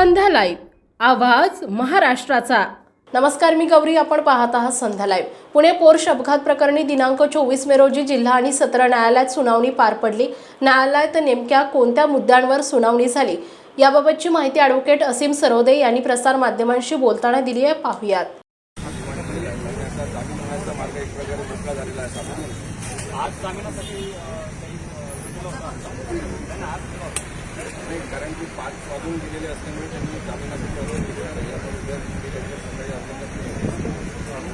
संध्या live. आवाज महाराष्ट्राचा. नमस्कार मी गौरी. आपण पाहत आहात संध्या लाईव्ह. पुणे पोर्श अपघात प्रकरणी दिनांक चोवीस मे रोजी जिल्हा आणि सत्र न्यायालयात सुनावणी पार पडली. न्यायालयात नेमक्या कोणत्या मुद्द्यांवर सुनावणी झाली याबाबतची माहिती ॲडव्होकेट असीम सरोदे यांनी प्रसार माध्यमांशी बोलताना दिली आहे. पाहूयात. आज जामिनासाठी कारण की पाच वाजून गेलेले असल्यामुळे त्यांनी जामिनाची परवानगी दिलेली नाही आता उद्या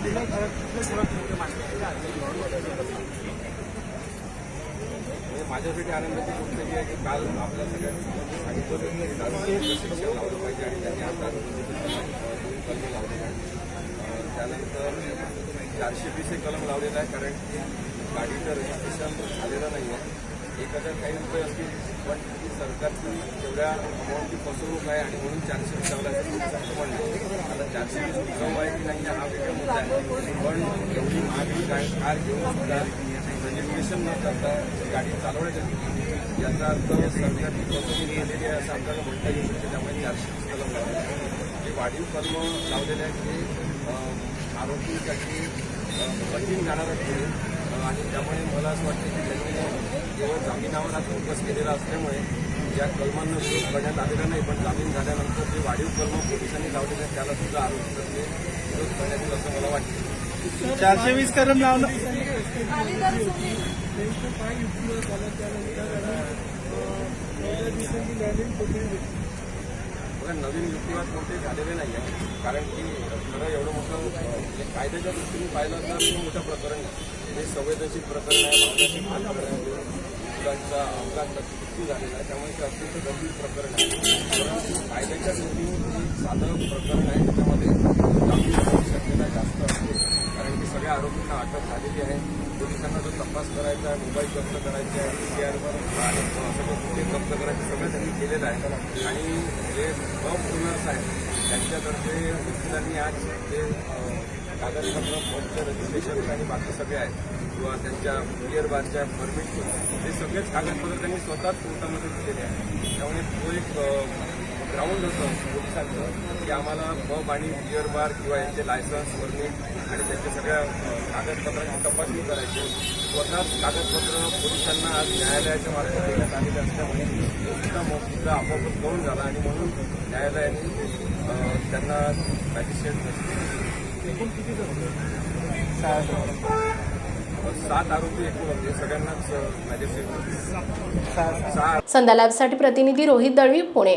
ते लवकर सकाळी म्हणजे माझ्यासाठी आनंदाची गोष्ट जी आहे की काल आपल्या सगळ्यांनी सांगितलं की शिक्षण लावलं पाहिजे आणि त्यांनी आता दोन कलम लावले आहे. त्यानंतर चारशे वीस हे कलम लावलेलं आहे कारण की गाडीचं रजिस्ट्रेशन झालेलं नाही आहे. एक हजार काही रुपये असतील पण ती सरकारची जेवढ्या अमाऊंटची फसवणूक आहे आणि म्हणून चारशे वीस लावला म्हणणं आता चारशे वीस उत्सव आहे की नाही हा वेगळा मुद्दा आहे पण एवढी महागडी गा- कार घेऊन सुद्धा रजिस्ट्रेशन न करता गाडी चालवण्यासाठी याचा अर्थ सरकारची फसवणूक झालेली आहे असं आपल्याला म्हणता येऊ शकते त्यामुळे चारशे वीस जे वाढीव कर्म लावलेले आहेत ते अं, आरोपीसाठी कठीण जाणार ठरेल आणि त्यामुळे मला असं वाटतं की त्यांनी केवळ जामिनावर आज फोकस केलेला असल्यामुळे या कलमांना विरोध करण्यात आलेला नाही पण जामीन झाल्यानंतर जे वाढीव कलम पोलिसांनी लावलेले आहेत त्याला सुद्धा आरोपीतर्फे विरोध करण्यात येईल असं मला वाटतं. चारशे वीस कलम लावलं. नवीन युक्तिवाद कोणते झालेले नाही आहे कारण की खरं एवढं मोठं म्हणजे कायद्याच्या दृष्टीने पाहिलं तर मोठं प्रकरण आहे. हे संवेदनशील प्रकरण आहे. मुलांचा अपघात मृत्यू झालेला आहे. त्यामुळे ते अत्यंत गंभीर प्रकरण आहे. परंतु कायद्याच्या दृष्टीने साधं प्रकरण आहे त्याच्यामध्ये जामीन होण्याची शक्यता जास्त असते कारण की सगळ्या आरोपींना अटक झालेली आहे. पोलिसांना जो तपास करायचा आहे मोबाईल जप्त करायचे आहे पीसीआरवर आणि जप्त करायचं सगळं त्यांनी केलेलं आहे. आणि जे बॉम्ब ओनर्स आहेत त्यांच्यातर्फे वकिलांनी आज जे कागदपत्र फॉर्मचे रजिस्ट्रेशन आणि बाकी सगळे आहेत किंवा त्यांच्या बिअर बारच्या परमिट हे सगळेच कागदपत्र त्यांनी स्वतःच कोर्टामध्ये दिलेले आहे. त्यामुळे तो एक ग्राउंड होतं पोलिसांचं की आम्हाला पब आणि बिअर बार किंवा यांचे लायसन्स परमिट आणि त्यांच्या सगळ्या कागदपत्रांची तपासणी करायची. स्वतःच कागदपत्र पोलिसांना आज न्यायालयाच्या मार्फत देण्यात आलेले असल्यामुळे सुद्धा मोठा आपोआपच करून झाला आणि म्हणून न्यायालयाने त्यांना मॅजिस्ट्रेट एकूण किती जण सात आरोपी एकूण होते सगळ्यांनाच मॅजिस्ट्रेट सहा संध्या लाईव्हसाठी प्रतिनिधी रोहित दळवी पुणे.